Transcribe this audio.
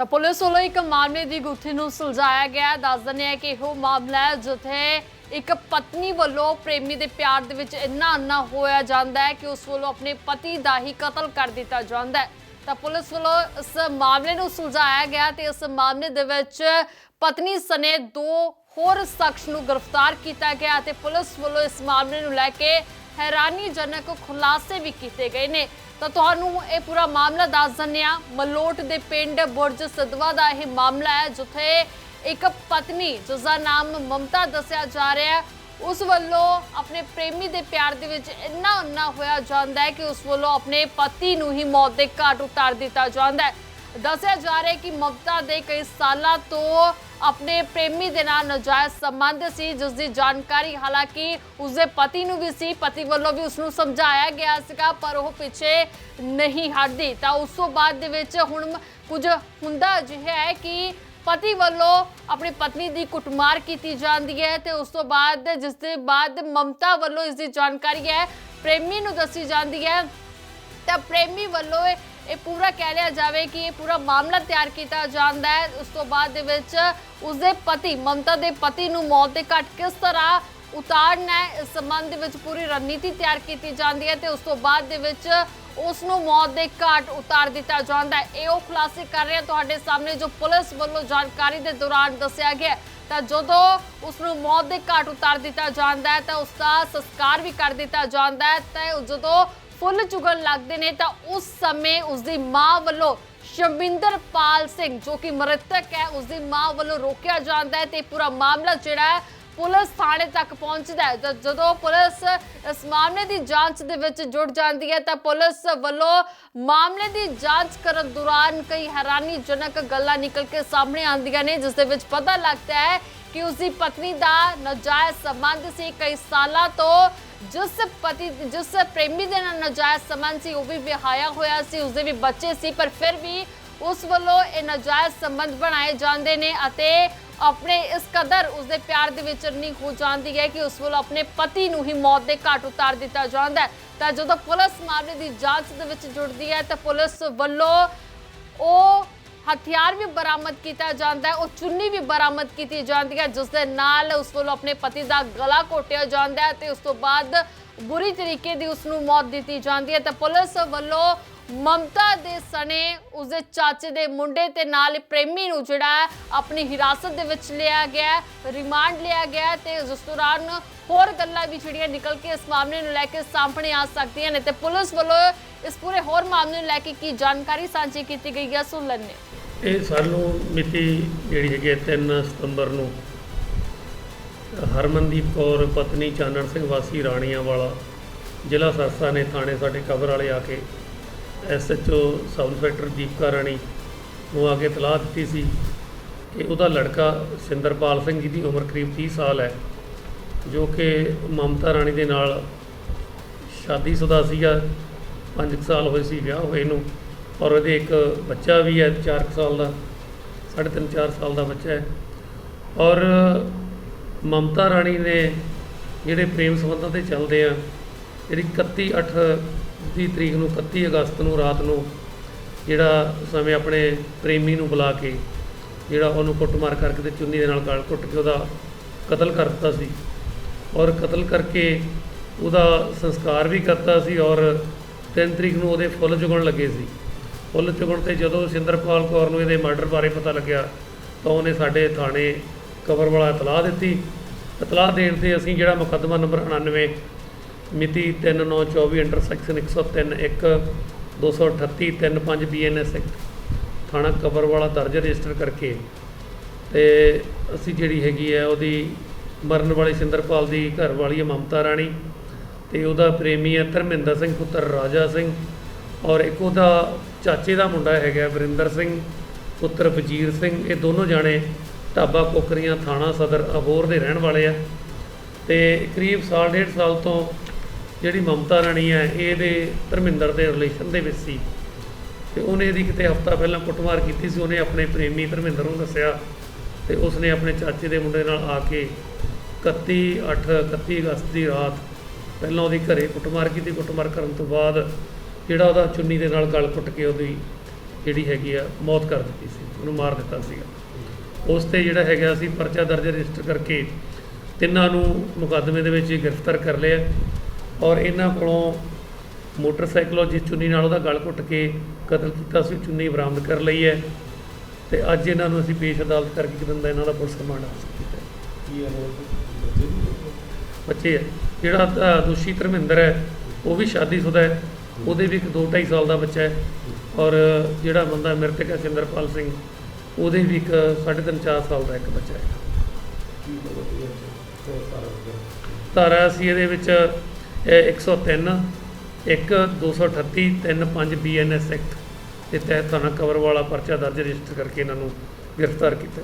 ਤਾਂ ਪੁਲਿਸ ਵੱਲੋਂ ਇੱਕ ਮਾਮਲੇ ਦੀ ਗੁੱਥੀ ਨੂੰ ਸੁਲਝਾਇਆ ਗਿਆ ਦੱਸ ਦਿੰਦੇ ਆ ਕਿ ਇਹੋ ਮਾਮਲਾ ਹੈ ਜਿੱਥੇ ਇੱਕ ਪਤਨੀ ਵੱਲੋਂ ਪ੍ਰੇਮੀ ਦੇ ਪਿਆਰ ਦੇ ਵਿੱਚ ਇੰਨਾ ਅੰਨਾ ਹੋਇਆ ਜਾਂਦਾ ਹੈ ਕਿ ਉਸ ਵੱਲੋਂ ਆਪਣੇ ਪਤੀ ਦਾ ਹੀ ਕਤਲ ਕਰ ਦਿੱਤਾ ਜਾਂਦਾ ਹੈ। ਤਾਂ ਪੁਲਿਸ ਵੱਲੋਂ ਇਸ ਮਾਮਲੇ ਨੂੰ ਸੁਲਝਾਇਆ ਗਿਆ ਤੇ ਇਸ ਮਾਮਲੇ ਦੇ ਵਿੱਚ ਪਤਨੀ ਸਨੇ ਦੋ ਹੋਰ ਸ਼ਖਸ ਨੂੰ ਗ੍ਰਿਫਤਾਰ ਕੀਤਾ ਗਿਆ ਤੇ ਪੁਲਿਸ ਵੱਲੋਂ ਇਸ ਮਾਮਲੇ ਨੂੰ ਲੈ ਕੇ ਹੈਰਾਨੀਜਨਕ ਖੁਲਾਸੇ ਵੀ ਕੀਤੇ ਗਏ ਨੇ। ਤਾਂ ਤੁਹਾਨੂੰ ਇਹ ਪੂਰਾ ਮਾਮਲਾ ਦੱਸ ਦਿੰਦੇ ਹਾਂ। ਮਲੋਟ ਦੇ ਪਿੰਡ ਬੁਰਜ ਸਦਵਾ ਦਾ ਇਹ ਮਾਮਲਾ ਹੈ, ਜਿੱਥੇ ਇੱਕ ਪਤਨੀ, ਜਿਸ ਦਾ ਨਾਮ ਮਮਤਾ ਦੱਸਿਆ ਜਾ ਰਿਹਾ ਹੈ, ਉਸ ਵੱਲੋਂ ਆਪਣੇ ਪ੍ਰੇਮੀ ਦੇ ਪਿਆਰ ਦੇ ਵਿੱਚ ਇੰਨਾ ਅੰਨਾ ਹੋਇਆ ਜਾਂਦਾ ਹੈ ਕਿ ਉਸ ਵੱਲੋਂ ਆਪਣੇ ਪਤੀ ਨੂੰ ਹੀ ਮੌਤ ਦੇ ਘਾਟ ਉਤਾਰ ਦਿੱਤਾ ਜਾਂਦਾ ਹੈ। ਦੱਸਿਆ ਜਾ ਰਿਹਾ ਹੈ ਕਿ ਮਮਤਾ ਦੇ ਕਈ ਸਾਲਾਂ ਤੋਂ ਆਪਣੇ ਪ੍ਰੇਮੀ ਦੇ ਨਾਲ ਨਜਾਇਜ਼ ਸੰਬੰਧ ਸੀ ਜਿਸ ਦੀ ਜਾਣਕਾਰੀ ਹਾਲਾਂਕਿ ਉਸਦੇ ਪਤੀ ਨੂੰ ਵੀ ਸੀ, ਪਤੀ ਵੱਲੋਂ ਵੀ ਉਸ ਨੂੰ ਸਮਝਾਇਆ ਗਿਆ ਸੀਗਾ, ਪਰ ਉਹ ਪਿੱਛੇ ਨਹੀਂ ਹਟਦੀ। ਤਾਂ ਉਸ ਤੋਂ ਬਾਅਦ ਦੇ ਵਿੱਚ ਹੁਣ ਕੁਝ ਹੁੰਦਾ ਅਜਿਹਾ ਹੈ ਕਿ ਪਤੀ ਵੱਲੋਂ ਆਪਣੀ ਪਤਨੀ ਦੀ ਕੁੱਟਮਾਰ ਕੀਤੀ ਜਾਂਦੀ ਹੈ ਤੇ ਉਸ ਤੋਂ ਬਾਅਦ ਜਿਸ ਦੇ ਬਾਅਦ ਮਮਤਾ ਵੱਲੋਂ ਇਸ ਦੀ ਜਾਣਕਾਰੀ ਹੈ, ਪ੍ਰੇਮੀ ਨੂੰ ਦੱਸੀ ਜਾਂਦੀ ਹੈ। ਤਾਂ ਪ੍ਰੇਮੀ ਵੱਲੋਂ ਇਹ ਪੂਰਾ ਕਹਿ ਲਿਆ ਜਾਵੇ ਕਿ ਇਹ ਪੂਰਾ ਮਾਮਲਾ ਤਿਆਰ ਕੀਤਾ ਜਾਂਦਾ ਹੈ। ਉਸ ਤੋਂ ਬਾਅਦ ਦੇ ਵਿੱਚ ਉਸਦੇ ਪਤੀ, ਮਮਤਾ ਦੇ ਪਤੀ ਨੂੰ ਮੌਤ ਦੇ ਘਾਟ ਕਿਸ ਤਰ੍ਹਾਂ ਉਤਾਰਨਾ ਹੈ, ਇਸ ਸੰਬੰਧ ਵਿੱਚ ਪੂਰੀ ਰਣਨੀਤੀ ਤਿਆਰ ਕੀਤੀ ਜਾਂਦੀ ਹੈ ਤੇ ਉਸ ਤੋਂ ਬਾਅਦ ਦੇ ਵਿੱਚ ਉਸ ਨੂੰ ਮੌਤ ਦੇ ਘਾਟ ਉਤਾਰ ਦਿੱਤਾ ਜਾਂਦਾ ਹੈ। ਇਹ ਉਹ ਖੁਲਾਸੇ ਕਰ ਰਿਹਾ ਤੁਹਾਡੇ ਸਾਹਮਣੇ ਜੋ ਪੁਲਿਸ ਵੱਲੋਂ ਜਾਣਕਾਰੀ ਦੇ ਦੌਰਾਨ ਦੱਸਿਆ ਗਿਆ ਤਾਂ ਜਦੋਂ ਉਸ ਨੂੰ ਮੌਤ ਦੇ ਘਾਟ ਉਤਾਰ ਦਿੱਤਾ ਜਾਂਦਾ ਹੈ ਤਾਂ ਉਸ ਦਾ ਸੰਸਕਾਰ ਵੀ ਕਰ ਦਿੱਤਾ ਜਾਂਦਾ ਹੈ। ਤੇ ਜਦੋਂ ਫੁੱਲ ਚੁਗਣ ਲੱਗਦੇ ਨੇ ਤਾਂ ਉਸ ਸਮੇਂ ਉਸ ਦੀ ਮਾਂ ਵੱਲੋਂ ਸ਼ਬਿੰਦਰਪਾਲ ਸਿੰਘ, ਜੋ ਕਿ ਮ੍ਰਿਤਕ ਹੈ ਉਸ ਦੀ ਮਾਂ ਵੱਲੋਂ ਰੋਕਿਆ ਜਾਂਦਾ ਹੈ ਤੇ ਪੂਰਾ ਮਾਮਲਾ ਜਿਹੜਾ ਹੈ, ਪੁਲਿਸ ਥਾਣੇ ਤੱਕ ਪਹੁੰਚਦਾ ਹੈ। ਜਦ- ਜਦੋਂ ਪੁਲਿਸ ਇਸ ਮਾਮਲੇ ਦੀ ਜਾਂਚ ਦੇ ਵਿੱਚ ਜੁੜ ਜਾਂਦੀ ਹੈ ਤਾਂ ਪੁਲਿਸ ਵੱਲੋਂ ਮਾਮਲੇ ਦੀ ਜਾਂਚ ਕਰਨ ਦੌਰਾਨ ਕਈ ਹੈਰਾਨੀਜਨਕ ਗੱਲਾਂ ਨਿਕਲ ਕੇ ਸਾਹਮਣੇ ਆਉਂਦੀਆਂ ਨੇ, ਜਿਸ ਦੇ ਵਿੱਚ ਪਤਾ ਲੱਗਦਾ ਹੈ ਕਿ ਉਸ ਦੀ ਪਤਨੀ ਦਾ ਨਾਜਾਇਜ਼ ਸੰਬੰਧ ਸੀ ਕਈ ਸਾਲਾਂ ਤੋਂ। ਜਿਸ ਪਤੀ, ਜਿਸ ਪ੍ਰੇਮੀ ਦੇ ਨਾਲ ਨਾਜਾਇਜ਼ ਸੰਬੰਧ ਸੀ, ਉਹ ਵੀ ਵਿਆਹਿਆ ਹੋਇਆ ਸੀ, ਉਸਦੇ ਵੀ ਬੱਚੇ ਸੀ, ਪਰ ਫਿਰ ਵੀ ਉਸ ਵੱਲੋਂ ਇਹ ਨਾਜਾਇਜ਼ ਸੰਬੰਧ ਬਣਾਏ ਜਾਂਦੇ ਨੇ ਅਤੇ ਆਪਣੇ ਇਸ ਕਦਰ ਉਸਦੇ ਪਿਆਰ ਦੇ ਵਿੱਚ ਨਹੀਂ ਹੋ ਜਾਂਦੀ ਹੈ ਕਿ ਉਸ ਵੱਲੋਂ ਆਪਣੇ ਪਤੀ ਨੂੰ ਹੀ ਮੌਤ ਦੇ ਘਾਟ ਉਤਾਰ ਦਿੱਤਾ ਜਾਂਦਾ ਹੈ। ਤਾਂ ਜਦੋਂ ਪੁਲਿਸ ਮਾਮਲੇ ਦੀ ਜਾਂਚ ਦੇ ਵਿੱਚ ਜੁੜਦੀ ਹੈ, ਤਾਂ ਪੁਲਿਸ ਵੱਲੋਂ ਉਹ ਹਥਿਆਰ ਵੀ ਬਰਾਮਦ ਕੀਤਾ ਜਾਂਦਾ ਹੈ, ਉਹ ਚੁੰਨੀ ਵੀ ਬਰਾਮਦ ਕੀਤੀ ਜਾਂਦੀ ਹੈ, ਜਿਸ ਦੇ ਨਾਲ ਉਸ ਵੱਲੋਂ ਆਪਣੇ ਪਤੀ ਦਾ ਗਲਾ ਘੋਟਿਆ ਜਾਂਦਾ ਹੈ ਤੇ ਉਸ ਤੋਂ ਬਾਅਦ ਬੁਰੀ ਤਰੀਕੇ ਦੀ ਉਸ ਨੂੰ ਮੌਤ ਦਿੱਤੀ ਜਾਂਦੀ ਹੈ। ਤਾਂ ਪੁਲਿਸ ਵੱਲੋਂ ਮਮਤਾ ਦੇ ਸਣੇ ਉਸਦੇ ਚਾਚੇ ਦੇ ਮੁੰਡੇ ਤੇ ਨਾਲ ਪ੍ਰੇਮੀ ਨੂੰ ਜਿਹੜਾ ਆਪਣੀ ਹਿਰਾਸਤ ਦੇ ਵਿੱਚ ਲਿਆ ਗਿਆ ਰਿਮਾਂਡ ਲਿਆ ਗਿਆ ਹੈ ਤੇ ਜਿਸ ਦੌਰਾਨ ਹੋਰ ਗੱਲਾਂ ਵੀ ਜਿਹੜੀਆਂ ਨਿਕਲ ਕੇ ਇਸ ਮਾਮਲੇ ਨੂੰ ਲੈ ਕੇ ਸਾਹਮਣੇ ਆ ਸਕਦੀਆਂ ਨੇ ਤੇ ਪੁਲਿਸ ਵੱਲੋਂ ਇਸ ਪੂਰੇ ਹੋਰ ਮਾਮਲੇ ਨੂੰ ਲੈ ਕੇ ਕੀ ਜਾਣਕਾਰੀ ਸਾਂਝੀ ਕੀਤੀ ਗਈ ਹੈ, ਸੁਣ ਲੈਂਦੇ ਇਹ ਸਾਨੂੰ ਮਿਤੀ ਜਿਹੜੀ ਹੈਗੀ ਹੈ 3 ਸਤੰਬਰ ਨੂੰ ਹਰਮਨਦੀਪ ਕੌਰ, ਪਤਨੀ ਚਾਨਣ ਸਿੰਘ ਵਾਸੀ ਰਾਣੀਆਂ ਵਾਲਾ ਜ਼ਿਲ੍ਹਾ ਸਰਸਾ ਨੇ ਥਾਣੇ ਸਾਡੇ ਕਵਰ ਵਾਲੇ ਆ ਕੇ ਐਸਐਚਓ ਸਬ ਇੰਸਪੈਕਟਰ ਦੀਪਕਾ ਰਾਣੀ ਨੂੰ ਆ ਕੇ ਇਤਲਾਹ ਦਿੱਤੀ ਸੀ ਕਿ ਉਹਦਾ ਲੜਕਾ ਸਿੰਦਰਪਾਲ ਸਿੰਘ ਜੀ ਦੀ ਉਮਰ ਕਰੀਬ 30 ਸਾਲ ਹੈ, ਜੋ ਕਿ ਮਮਤਾ ਰਾਣੀ ਦੇ ਨਾਲ ਸ਼ਾਦੀशुदा ਸੀਗਾ 5 ਸਾਲ ਹੋਏ ਸੀ ਵਿਆਹ ਹੋਏ ਨੂੰ। ਔਰ ਉਹਦੇ ਇੱਕ ਬੱਚਾ ਵੀ ਹੈ 4 ਸਾਲ ਦਾ 3.5 4 ਸਾਲ ਦਾ ਬੱਚਾ ਹੈ। ਔਰ ਮਮਤਾ ਰਾਣੀ ਨੇ ਜਿਹੜੇ ਪ੍ਰੇਮ ਸੰਬੰਧਾਂ ਤੇ ਚੱਲਦੇ ਆ, ਜਿਹੜੀ 31 8 ਦੀ ਤਰੀਕ ਨੂੰ 31 ਅਗਸਤ ਨੂੰ ਰਾਤ ਨੂੰ ਜਿਹੜਾ ਸਮੇਂ ਆਪਣੇ ਪ੍ਰੇਮੀ ਨੂੰ ਬੁਲਾ ਕੇ ਜਿਹੜਾ ਉਹਨੂੰ ਕੁੱਟਮਾਰ ਕਰਕੇ ਤੇ ਚੁੰਨੀ ਦੇ ਨਾਲ ਗਲ ਘੁੱਟ ਕੇ ਉਹਦਾ ਕਤਲ ਕਰ ਦਿੱਤਾ ਸੀ। ਔਰ ਕਤਲ ਕਰਕੇ ਉਹਦਾ ਸੰਸਕਾਰ ਵੀ ਕਰਤਾ ਸੀ ਔਰ 3 ਤਰੀਕ ਨੂੰ ਉਹਦੇ ਫੁੱਲ ਚੁਗਣ ਲੱਗੇ ਸੀ। ਫੁੱਲ ਚੁਗਣ ਤੇ ਜਦੋਂ ਸਿੰਦਰਪਾਲ ਕੌਰ ਨੂੰ ਇਹਦੇ ਮਰਡਰ ਬਾਰੇ ਪਤਾ ਲੱਗਿਆ, ਤਾਂ ਉਹਨੇ ਸਾਡੇ ਥਾਣੇ ਕਬਰ ਵਾਲਾ ਇਤਲਾਹ ਦਿੱਤੀ। ਇਤਲਾਹ ਦੇਣ ਤੇ ਅਸੀਂ ਜਿਹੜਾ ਮੁਕੱਦਮਾ ਨੰਬਰ 99 ਮਿਤੀ 3924 ਅੰਡਰ ਸੈਕਸ਼ਨ 103 1 238 35 ਬੀਐਨਐਸ ਐਕਟ ਥਾਣਾ ਕਬਰ ਵਾਲਾ ਦਰਜ ਰਜਿਸਟਰ ਕਰਕੇ ਤੇ ਅਸੀਂ ਜਿਹੜੀ ਹੈਗੀ ਹੈ ਉਹਦੀ ਮਰਨ ਵਾਲੀ ਸਿੰਦਰਪਾਲ ਦੀ ਘਰ ਵਾਲੀ ਹੈ ਮਮਤਾ ਰਾਣੀ ਤੇ ਉਹਦਾ ਪ੍ਰੇਮੀ ਹੈ ਧਰਮਿੰਦਰ ਸਿੰਘ ਪੁੱਤਰ ਰਾਜਾ ਸਿੰਘ ਔਰ ਇੱਕ ਉਹਦਾ ਚਾਚੇ ਦਾ ਮੁੰਡਾ ਹੈਗਾ ਵਰਿੰਦਰ ਸਿੰਘ, ਪੁੱਤਰ ਵਜੀਰ ਸਿੰਘ, ਇਹ ਦੋਨੋਂ ਜਾਣੇ ਢਾਬਾ ਕੋਕਰੀਆਂ ਥਾਣਾ ਸਦਰ ਅਬੋਰ ਦੇ ਰਹਿਣ ਵਾਲੇ ਆ। ਤੇ ਕਰੀਬ ਸਾਲ, ਡੇਢ ਸਾਲ ਤੋਂ ਜਿਹੜੀ ਮਮਤਾ ਰਾਣੀ ਹੈ ਇਹਦੇ, ਧਰਮਿੰਦਰ ਦੇ ਰਿਲੇਸ਼ਨ ਦੇ ਵਿੱਚ ਸੀ। ਤੇ ਉਹਨੇ ਇਹਦੀ ਕਿਤੇ ਹਫਤਾ ਪਹਿਲਾਂ ਕੁੱਟਮਾਰ ਕੀਤੀ ਸੀ, ਉਹਨੇ ਆਪਣੇ ਪ੍ਰੇਮੀ ਧਰਮਿੰਦਰ ਨੂੰ ਦੱਸਿਆ। ਤੇ ਉਸਨੇ ਆਪਣੇ ਚਾਚੇ ਦੇ ਮੁੰਡੇ ਨਾਲ ਆ ਕੇ 31 8 31 ਅਗਸਤ ਦੀ ਰਾਤ ਪਹਿਲਾਂ ਉਹਦੀ ਘਰੇ ਕੁੱਟਮਾਰ ਕੀਤੀ। ਕੁੱਟਮਾਰ ਕਰਨ ਤੋਂ ਬਾਅਦ ਜਿਹੜਾ ਉਹਦਾ ਚੁੰਨੀ ਦੇ ਨਾਲ ਗਲ ਕੁੱਟ ਕੇ ਉਹਦੀ ਜਿਹੜੀ ਹੈਗੀ ਆ ਮੌਤ ਕਰ ਦਿੱਤੀ ਸੀ ਉਹਨੂੰ ਮਾਰ ਦਿੱਤਾ ਸੀਗਾ। ਉਸ ਤੇ ਜਿਹੜਾ ਹੈਗਾ ਅਸੀਂ ਪਰਚਾ ਦਰਜ ਰਜਿਸਟਰ ਕਰਕੇ ਤਿੰਨਾਂ ਨੂੰ ਮੁਕੱਦਮੇ ਦੇ ਵਿੱਚ ਗ੍ਰਿਫਤਾਰ ਕਰ ਲਿਆ ਔਰ ਇਹਨਾਂ ਕੋਲੋਂ ਮੋਟਰਸਾਈਕਲ ਜਿਸ ਚੁੰਨੀ ਨਾਲ ਉਹਦਾ ਗਲ ਘੁੱਟ ਕੇ ਕਤਲ ਕੀਤਾ ਸੀ ਚੁੰਨੀ ਬਰਾਮਦ ਕਰ ਲਈ ਹੈ ਤੇ ਅੱਜ ਇਹਨਾਂ ਨੂੰ ਅਸੀਂ ਪੇਸ਼ ਅਦਾਲਤ ਕਰਕੇ ਇੱਕ ਦਿਨ ਦਾ ਇਹਨਾਂ ਦਾ ਪੁਲਿਸ ਰਿਮਾਂਡ ਹਾਸਲ ਕੀਤਾ। ਕੀ ਹੈ ਬੱਚੇ ਜਿਹੜਾ ਦੋਸ਼ੀ ਧਰਮਿੰਦਰ ਹੈ ਉਹ ਵੀ ਸ਼ਾਦੀशुदा ਹੈ। ਉਹਦੇ ਵੀ ਇੱਕ 2.5 ਸਾਲ ਦਾ ਬੱਚਾ ਹੈ ਔਰ ਜਿਹੜਾ ਬੰਦਾ ਮ੍ਰਿਤਕ ਹੈ ਸਿੰਦਰਪਾਲ ਸਿੰਘ ਉਹਦੇ ਵੀ ਇੱਕ 3.5 4 ਸਾਲ ਦਾ ਇੱਕ ਬੱਚਾ ਹੈ। ਧਾਰਾ ਅਸੀਂ ਇਹਦੇ ਵਿੱਚ ਇਹ 103 1 238 35 ਬੀਐਨਐਸ ਐਕਟ ਦੇ ਤਹਿਤ ਥਾਣਾ ਕਵਰ ਵਾਲਾ ਪਰਚਾ ਦਰਜ ਰਜਿਸਟਰ ਕਰਕੇ ਇਹਨਾਂ ਨੂੰ ਗ੍ਰਿਫਤਾਰ ਕੀਤਾ